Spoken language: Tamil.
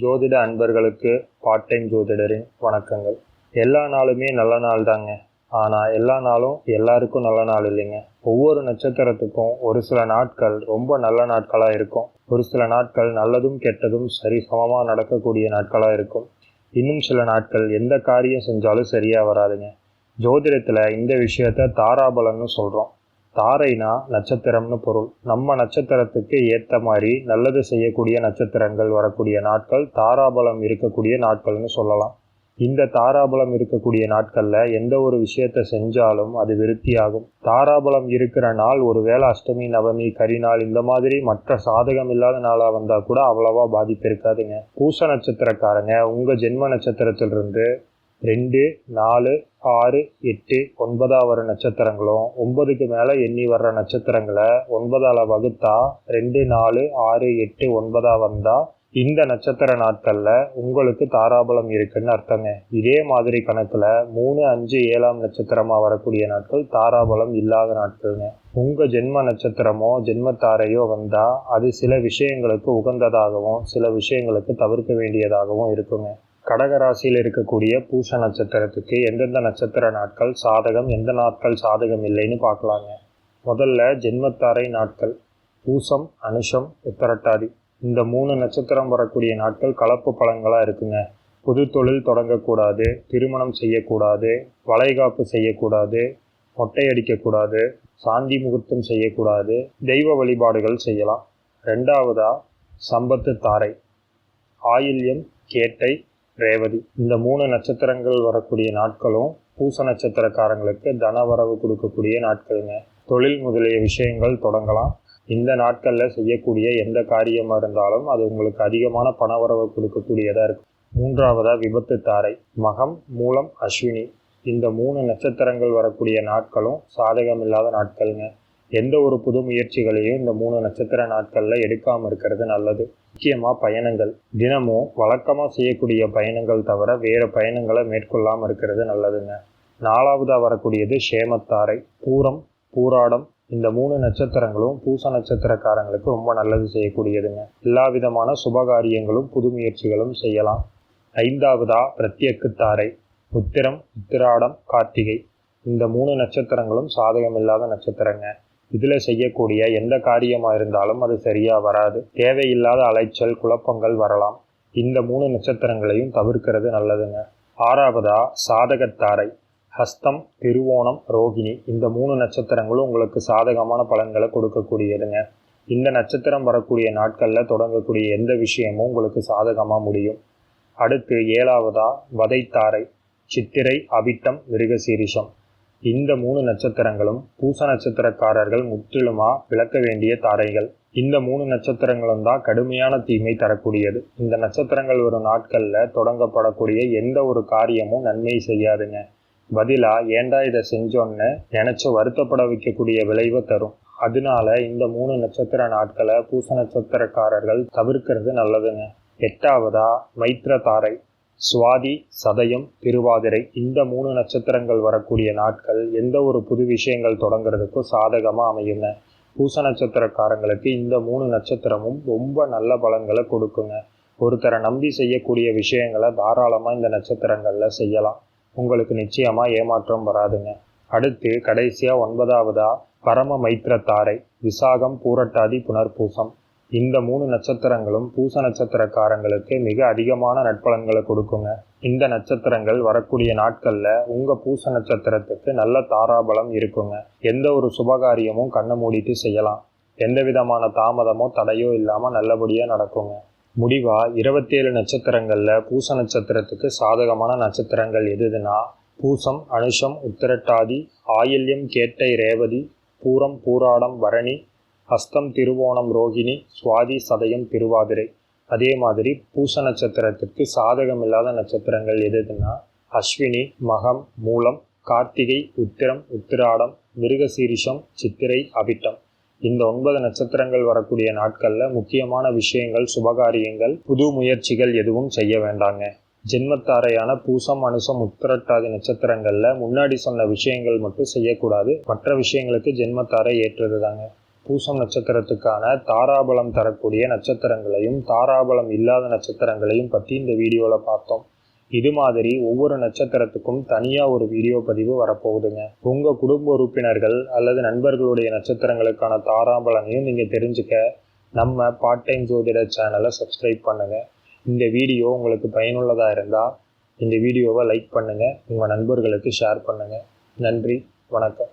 ஜோதிட அன்பர்களுக்கு பார்ட் டைம் ஜோதிடரின் வணக்கங்கள். எல்லா நாளுமே நல்ல நாள் தாங்க. ஆனால் எல்லா நாளும் எல்லாருக்கும் நல்ல நாள் இல்லைங்க. ஒவ்வொரு நட்சத்திரத்துக்கும் ஒரு சில நாட்கள் ரொம்ப நல்ல நாட்களாக இருக்கும். ஒரு சில நாட்கள் நல்லதும் கெட்டதும் சரி சமமாக நடக்கக்கூடிய நாட்களாக இருக்கும். இன்னும் சில நாட்கள் எந்த காரியம் செஞ்சாலும் சரியாக வராதுங்க. ஜோதிடத்தில் இந்த விஷயத்த தாராபலன்னு சொல்கிறோம் தாரைனா நட்சத்திரம்னு பொருள். நம்ம நட்சத்திரத்துக்கு ஏற்ற மாதிரி நல்லது செய்யக்கூடிய நட்சத்திரங்கள் வரக்கூடிய நாட்கள் தாராபலம் இருக்கக்கூடிய நாட்கள்னு சொல்லலாம். இந்த தாராபலம் இருக்கக்கூடிய நாட்களில் எந்த ஒரு விஷயத்தை செஞ்சாலும் அது விருத்தியாகும். தாராபலம் இருக்கிற நாள் ஒரு வேளை அஷ்டமி நவமி கரிநாள் இந்த மாதிரி மற்ற சாதகம் இல்லாத நாளாக வந்தால் கூட அவ்வளவா பாதிப்பு இருக்காதுங்க. பூச நட்சத்திரக்காரங்க உங்கள் ஜென்ம நட்சத்திரத்திலிருந்து ரெண்டு நாலு ஆறு எட்டு ஒன்பதாக வர நட்சத்திரங்களும் ஒன்பதுக்கு மேலே எண்ணி வர்ற நட்சத்திரங்களை ஒன்பதால் வகுத்தா ரெண்டு நாலு ஆறு எட்டு ஒன்பதாக வந்தால் இந்த நட்சத்திர நாட்களில் உங்களுக்கு தாராபலம் இருக்குன்னு அர்த்தங்க. இதே மாதிரி கணக்கில் மூணு அஞ்சு ஏழாம் நட்சத்திரமாக வரக்கூடிய நாட்கள் தாராபலம் இல்லாத நாட்கள்ங்க. உங்கள் ஜென்ம நட்சத்திரமோ ஜென்மத்தாரையோ வந்தால் அது சில விஷயங்களுக்கு உகந்ததாகவும் சில விஷயங்களுக்கு தவிர்க்க வேண்டியதாகவும் இருக்குங்க. கடகராசியில் இருக்கக்கூடிய பூச நட்சத்திரத்துக்கு எந்தெந்த நட்சத்திர நாட்கள் சாதகம் எந்த நாட்கள் சாதகம் இல்லைன்னு பார்க்கலாங்க. முதல்ல ஜென்மத்தாரை நாட்கள் பூசம் அனுஷம் உத்தரட்டாதி. இந்த மூணு நட்சத்திரம் வரக்கூடிய நாட்கள் கலப்பு பழங்களாக இருக்குங்க. புது தொழில் தொடங்கக்கூடாது திருமணம் செய்யக்கூடாது வளைகாப்பு செய்யக்கூடாது மொட்டை அடிக்கக்கூடாது சாந்தி முகூர்த்தம் செய்யக்கூடாது தெய்வ வழிபாடுகள் செய்யலாம். ரெண்டாவதா சம்பத்து தாரை. ஆயில்யம் கேட்டை ரேவதி. இந்த மூணு நட்சத்திரங்கள் வரக்கூடிய நாட்களும் பூச நட்சத்திரக்காரங்களுக்கு தனவரவு கொடுக்கக்கூடிய நாட்களுங்க. தொழில் முதலிய விஷயங்கள் தொடங்கலாம். இந்த நாட்களில் செய்யக்கூடிய எந்த காரியமாக இருந்தாலும் அது உங்களுக்கு அதிகமான பணவரவு கொடுக்கக்கூடியதாக இருக்கும். மூன்றாவதாக விபத்து தாரை. மகம் மூலம் அஸ்வினி. இந்த மூணு நட்சத்திரங்கள் வரக்கூடிய நாட்களும் சாதகம் இல்லாத நாட்களுங்க. எந்த ஒரு புது முயற்சிகளையும் இந்த மூணு நட்சத்திர நாட்களில் எடுக்காமல் இருக்கிறது நல்லது. முக்கியமாக பயணங்கள். தினமும் வழக்கமாக செய்யக்கூடிய பயணங்கள் தவிர வேறு பயணங்களை மேற்கொள்ளாமல் இருக்கிறது நல்லதுங்க. நாலாவதாக வரக்கூடியது சேமத்தாரை. பூரம் பூராடம் இந்த மூணு நட்சத்திரங்களும் பூச நட்சத்திரக்காரங்களுக்கு ரொம்ப நல்லது செய்யக்கூடியதுங்க. எல்லா விதமான சுபகாரியங்களும் புது முயற்சிகளும் செய்யலாம். ஐந்தாவதா பிரத்யக்குத்தாரை. உத்திரம் உத்திராடம் கார்த்திகை. இந்த மூணு நட்சத்திரங்களும் சாதகம் இல்லாத நட்சத்திரங்க. இதில் செய்யக்கூடிய எந்த காரியமாக இருந்தாலும் அது சரியாக வராது. தேவையில்லாத அலைச்சல் குழப்பங்கள் வரலாம். இந்த மூணு நட்சத்திரங்களையும் தவிர்க்கிறது நல்லதுங்க. ஆறாவதா சாதகத்தாரை. ஹஸ்தம் திருவோணம் ரோகிணி. இந்த மூணு நட்சத்திரங்களும் உங்களுக்கு சாதகமான பலன்களை கொடுக்கக்கூடியதுங்க. இந்த நட்சத்திரம் வரக்கூடிய நாட்களில் தொடங்கக்கூடிய எந்த விஷயமும் உங்களுக்கு சாதகமாக முடியும். அடுத்து ஏழாவதா வதைத்தாரை. சித்திரை அபிட்டம் மிருகசீரிஷம். இந்த மூணு நட்சத்திரங்களும் பூச நட்சத்திரக்காரர்கள் முற்றிலுமா விளக்க வேண்டிய தாரைகள். இந்த மூணு நட்சத்திரங்களும் தான் கடுமையான தீமை தரக்கூடியது. இந்த நட்சத்திரங்கள் வரும் நாட்களில் தொடங்கப்படக்கூடிய எந்த ஒரு காரியமும் நன்மை செய்யாதுங்க. பதிலாக ஏண்டா இதை செஞ்சோன்னு நினச்சி வருத்தப்பட வைக்கக்கூடிய விளைவை தரும். அதனால இந்த மூணு நட்சத்திர நாட்களை பூச நட்சத்திரக்காரர்கள் தவிர்க்கிறது நல்லதுங்க. எட்டாவதா மைத்ர தாரை. சுவாதி சதயம் திருவாதிரை இந்த மூணு நட்சத்திரங்கள் வரக்கூடிய நாட்கள் எந்த ஒரு புது விஷயங்கள் தொடங்குறதுக்கும் சாதகமாக அமையுங்க. பூச நட்சத்திரக்காரங்களுக்கு இந்த மூணு நட்சத்திரமும் ரொம்ப நல்ல பலன்களை கொடுக்குங்க. ஒருத்தரை நம்பி செய்யக்கூடிய விஷயங்களை தாராளமாக இந்த நட்சத்திரங்களில் செய்யலாம். உங்களுக்கு நிச்சயமாக ஏமாற்றம் வராதுங்க. அடுத்து கடைசியாக ஒன்பதாவதா பரம மைத்திர தாரை விசாகம் பூரட்டாதி புனர்பூசம். இந்த மூணு நட்சத்திரங்களும் பூச நட்சத்திரக்காரங்களுக்கு மிக அதிகமான நட்பலன்களை கொடுக்குங்க. இந்த நட்சத்திரங்கள் வரக்கூடிய நாட்களில் உங்கள் பூச நட்சத்திரத்துக்கு நல்ல தாராபலம் இருக்குங்க. எந்த ஒரு சுபகாரியமும் கண்ணை மூடிட்டு செய்யலாம். எந்த விதமான தாமதமோ தடையோ இல்லாமல் நல்லபடியாக நடக்குங்க. முடிவாக இருபத்தேழு நட்சத்திரங்களில் பூச நட்சத்திரத்துக்கு சாதகமான நட்சத்திரங்கள் எதுனா பூசம் அனுஷம் உத்திரட்டாதி ஆயில்யம் கேட்டை ரேவதி பூரம் பூராடம் பரணி ஹஸ்தம் திருவோணம் ரோகிணி சுவாதி சதயம் திருவாதிரை. அதே மாதிரி பூச நட்சத்திரத்திற்கு சாதகம் இல்லாத நட்சத்திரங்கள் எதுனா அஸ்வினி மகம் மூலம் கார்த்திகை உத்திரம் உத்திராடம் மிருகசீரிஷம் சித்திரை அபிட்டம் இந்த ஒன்பது நட்சத்திரங்கள் வரக்கூடிய நாட்களில் முக்கியமான விஷயங்கள் சுபகாரியங்கள் புது முயற்சிகள் எதுவும் செய்ய வேண்டாங்க. ஜென்மத்தாரையான பூசம் அனுசம் உத்திரட்டாதி நட்சத்திரங்களில் முன்னாடி சொன்ன விஷயங்கள் மட்டும் செய்யக்கூடாது. மற்ற விஷயங்களுக்கு ஜென்மத்தாரை ஏற்றது தாங்க பூசம் நட்சத்திரத்துக்கான தாராபலம் தரக்கூடிய நட்சத்திரங்களையும் தாராபலம் இல்லாத நட்சத்திரங்களையும் பற்றி இந்த வீடியோவில் பார்த்தோம். இது மாதிரி ஒவ்வொரு நட்சத்திரத்துக்கும் தனியாக ஒரு வீடியோ பதிவு வரப்போகுதுங்க. உங்கள் குடும்ப உறுப்பினர்கள் அல்லது நண்பர்களுடைய நட்சத்திரங்களுக்கான தாராபலனையும் நீங்கள் தெரிஞ்சுக்க நம்ம பார்ட் டைம் ஜோதிட சேனலை சப்ஸ்கிரைப் பண்ணுங்கள் இந்த வீடியோ உங்களுக்கு பயனுள்ளதாக இருந்தால் இந்த வீடியோவை லைக் பண்ணுங்கள் உங்கள் நண்பர்களுக்கு ஷேர் பண்ணுங்கள் நன்றி. வணக்கம்.